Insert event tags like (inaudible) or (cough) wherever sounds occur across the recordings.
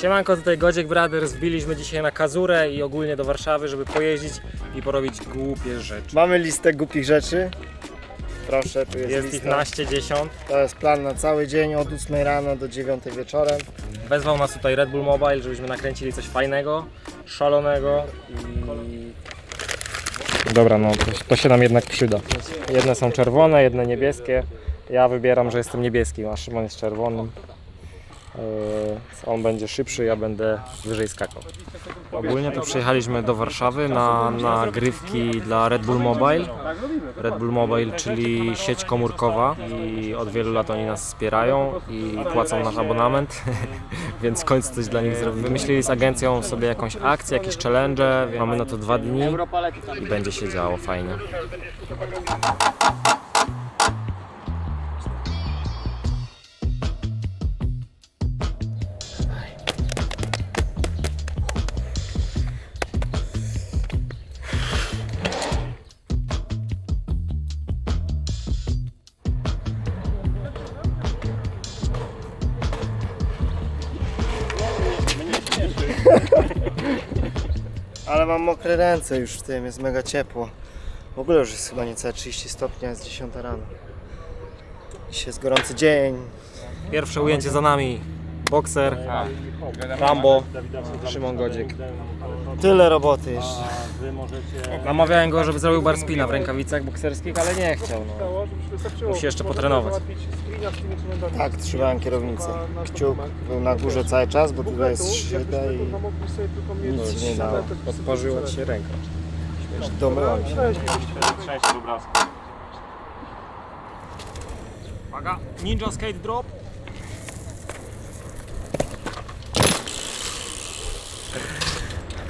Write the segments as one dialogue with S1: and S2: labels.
S1: Siemanko, tutaj Godziek Brothers. Wbiliśmy dzisiaj na Kazurę i ogólnie do Warszawy, żeby pojeździć i porobić głupie rzeczy.
S2: Mamy listę głupich rzeczy. Proszę, tu jest,
S1: Jest ich
S2: lista.
S1: naście, dziesiąt.
S2: To jest plan na cały dzień od 8 rano do 9 wieczorem.
S1: Wezwał nas tutaj Red Bull Mobile, żebyśmy nakręcili coś fajnego, szalonego i... Dobra, no to, to się nam jednak przyda. Jedne są czerwone, jedne niebieskie. Ja wybieram, że jestem niebieski, a Szymon jest czerwonym. Yy, On będzie szybszy, ja będę wyżej skakał. Ogólnie to przyjechaliśmy do Warszawy na nagrywki dla Red Bull Mobile. Red Bull Mobile, czyli sieć komórkowa i od wielu lat oni nas wspierają i płacą nasz abonament, (laughs) więc w końcu coś dla nich zrobimy. Wymyślili z agencją sobie jakąś akcję, jakieś challenge, mamy na to dwa dni i będzie się działo fajnie.
S2: Ale mam mokre ręce już w tym, jest mega ciepło. W ogóle już jest chyba niecałe 30 stopni, jest 10 rano. Dzisiaj jest gorący dzień.
S1: Pierwsze ujęcie za nami. Bokser, Rambo, Szymon Godzik.
S2: Tyle roboty jeszcze.
S1: Namawiałem go, żeby zrobił bar spina w rękawicach bokserskich, ale nie chciał. No. Musi jeszcze potrenować.
S2: Tak, trzymałem kierownicę. Kciuk był na górze cały czas, bo tutaj jest szyda i nic nie dało.
S1: Odparzyła ci się ręka.
S2: Domyłam się.
S1: Uwaga, Ninja Skate Drop.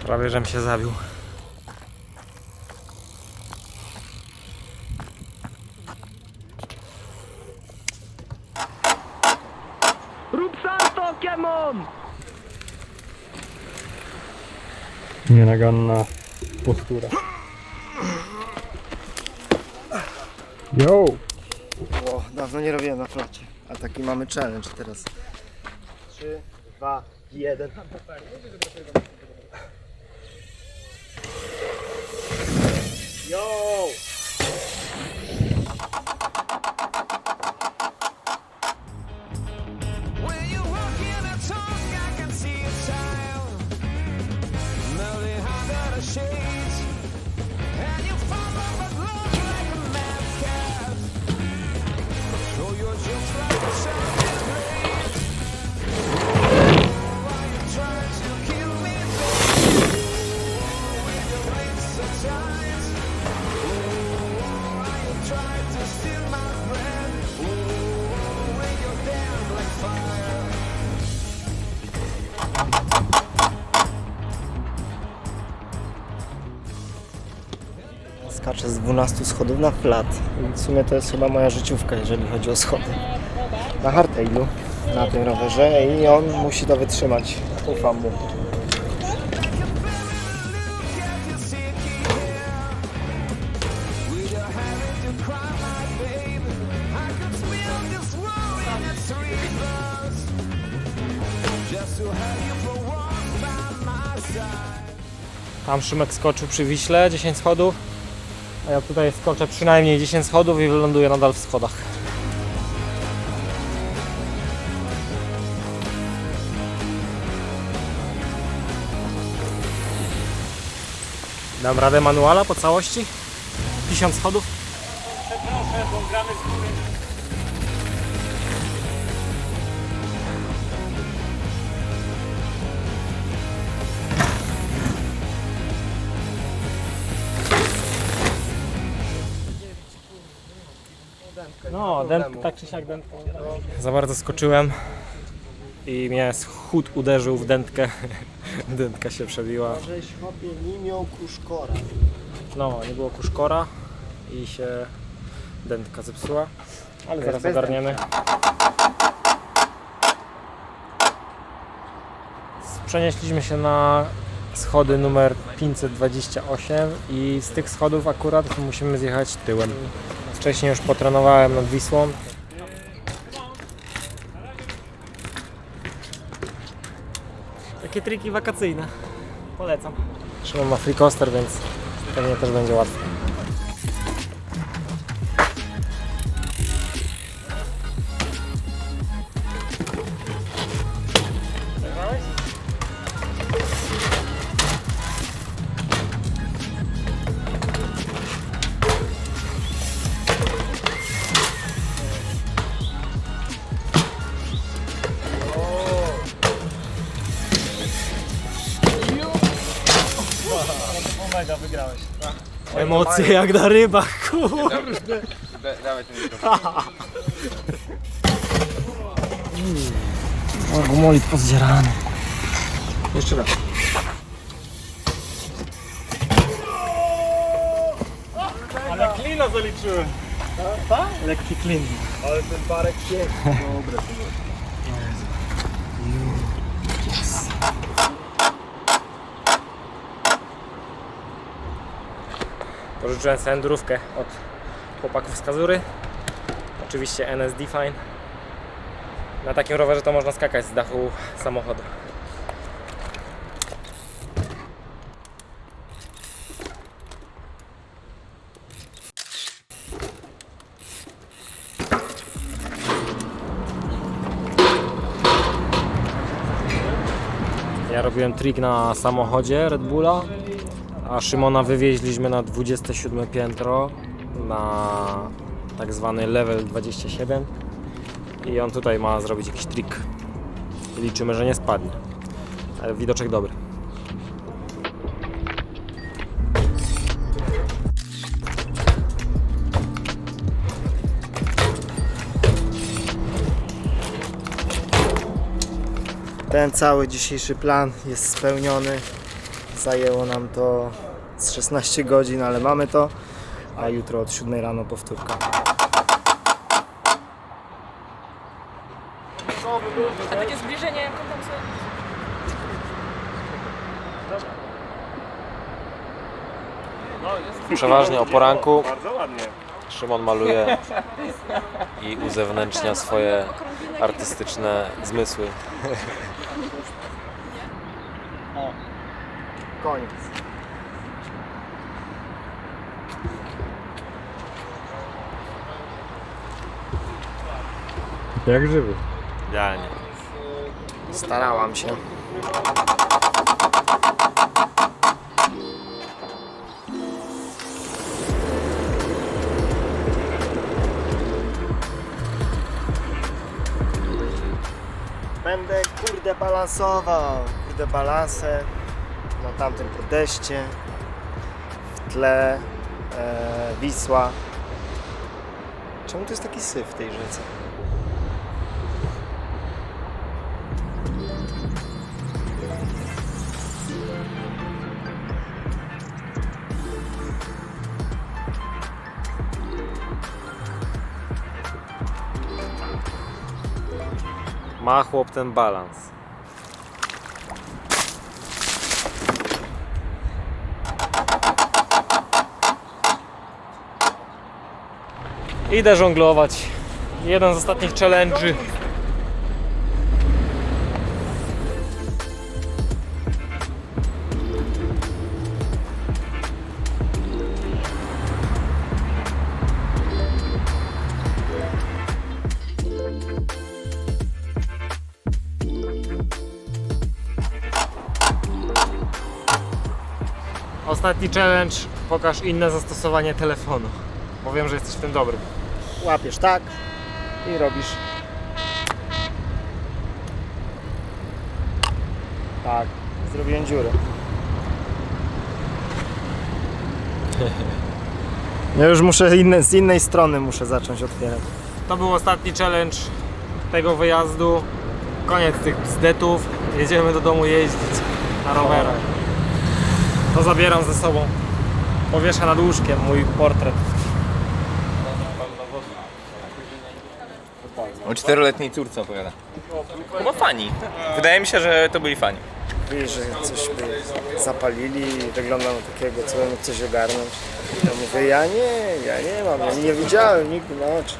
S1: Prawie żem się zabił.
S3: Nienaganna postura. Yo!
S2: O, dawno nie robiłem na flocie. A taki mamy challenge teraz. 3, 2, 1. Yo! Skaczę z 12 schodów na flat. W sumie to jest chyba moja życiówka, jeżeli chodzi o schody. Na hardtailu, na tym rowerze i on musi to wytrzymać. Ufam mu.
S1: Tam Szymek skoczył przy Wiśle 10 schodów, a ja tutaj skoczę przynajmniej 10 schodów i wyląduję nadal w schodach. Dam radę manuala po całości? 1000 schodów? No, dęt, tak czy siak dętką. Za bardzo skoczyłem i mnie chód uderzył w dętkę. (laughs) Dętka się przebiła.
S2: Żeś chłopie nie miał kuszkora.
S1: No, nie było kuszkora i się dętka zepsuła, ale zaraz
S2: bez
S1: ogarniemy. Przenieśliśmy się na schody numer 528 i z tych schodów akurat musimy zjechać tyłem. Wcześniej już potrenowałem nad Wisłą. takie triki wakacyjne. Polecam. Szymon ma free coaster, więc pewnie też będzie łatwo. Mega wygrałeś. Emocje jak na rybach, kurde. O, gumolit pozdzierany. Jeszcze raz. Ale klina zaliczyłem. Tak? Lekki klin. Ale ten barek piękny. Dobre. Pożyczyłem sobie od chłopaków z Kazury. Oczywiście NS Define. Na takim rowerze to można skakać z dachu samochodu. Ja robiłem trik na samochodzie Red Bulla, a Szymona wywieźliśmy na 27 piętro na tak zwany level 27 i on tutaj ma zrobić jakiś trik. Liczymy, że nie spadnie. Ale widoczek dobry.
S2: Ten cały dzisiejszy plan jest spełniony. Zajęło nam to z 16 godzin, ale mamy to. A jutro od 7 rano powtórka.
S4: A takie zbliżenie, jak on tam sobie...
S5: Przeważnie o poranku Szymon maluje i uzewnętrznia swoje artystyczne zmysły. (laughs)
S2: Koniec.
S3: Jak żywy.
S5: Idealnie.
S2: Starałam się. Będę kurde balansował, kurde balansę na tamtym podejście, w tle e, Wisła. Czemu to jest taki syf w tej rzece?
S5: Ma chłop ten balans.
S1: Idę żonglować. Jeden z ostatnich challenge'y. Ostatni challenge. Pokaż inne zastosowanie telefonu. Bo wiem, że jesteś w tym dobry.
S2: Łapiesz tak i robisz tak, zrobiłem dziurę. Ja już muszę inne, z innej strony muszę zacząć otwierać.
S1: To był ostatni challenge tego wyjazdu. Koniec tych bzdetów. Jedziemy do domu jeździć na rowerach. To zabieram ze sobą. Powieszę nad łóżkiem mój portret.
S6: O czteroletniej córce opowiada. Chyba fani. Wydaje mi się, że to byli fani.
S2: Mówili, że coś by zapalili i wygląda na takiego, co coś ogarnąć. Ja mówię, ja nie, ja nie mam, ja nie widziałem nigdy na oczy.